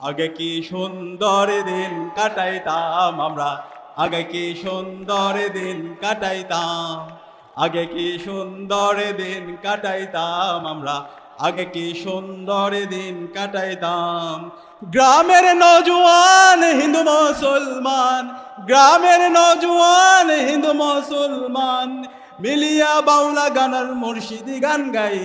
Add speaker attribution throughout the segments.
Speaker 1: আগে কি সুন্দর দিন কাটাইতাম আমরা? আগে কি সুন্দর দিন কাটাইতাম? আগে কি সুন্দর দিন কাটাইতাম আমরা? আগে কি সুন্দর দিন কাটাইতাম? গ্রামের নজওয়ান হিন্দু মুসলমান, গ্রামের নজওয়ান হিন্দু মুসলমান মিলিয়া বাউলা গানার মুর্শিদি গান গাই,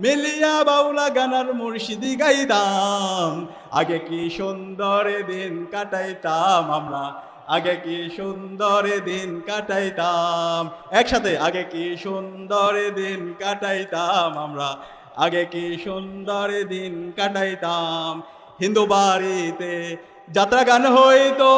Speaker 1: মিলিয়া বাউলা গানার মুর্শিদি গাইতাম। আগে কি সুন্দর দিন কাটাইতাম আমরা, আগে কি সুন্দর দিন কাটাইতাম। একসাথে, আগে কি সুন্দর দিন কাটাইতাম আমরা, আগে কি সুন্দর দিন কাটাইতাম। হিন্দু বাড়িতে যাত্রা গান হইতো,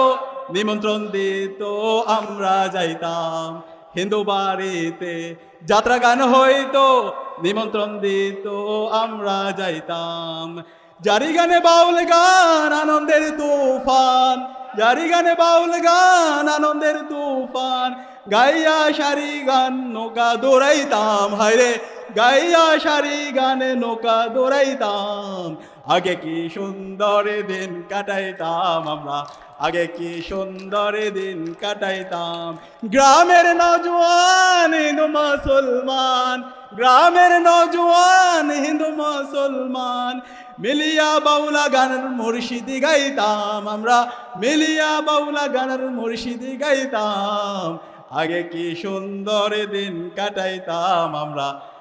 Speaker 1: নিমন্ত্রণ দিত, আমরা যাইতাম। হিন্দু বাড়িতে যাত্রা গান হইতো, নিমন্ত্রণ দিত, আমরা যাইতাম। জারি গানে বাউল গান, আনন্দের তুফান। জারি গানে বাউল গান, আনন্দের তুফান। গাইয়া সারি গান, নৌকা দৌড়াইতাম। হায়রে গাইয়া সারি গানে নৌকা দৌড়াইতাম। আগে কি সুন্দর দিন কাটাইতাম আমরা। আগে কি সুন্দর দিন কাটাইতাম। গ্রামের নজওয়ান হিন্দু মুসলমান। গ্রামের নজওয়ান হিন্দু মুসলমান। মিলিয়া বাউলা গানের মুর্শিদি গাইতাম আমরা। মিলিয়া বাউলা গানের মুর্শিদি গাইতাম। আগে কি সুন্দর দিন কাটাইতাম আমরা।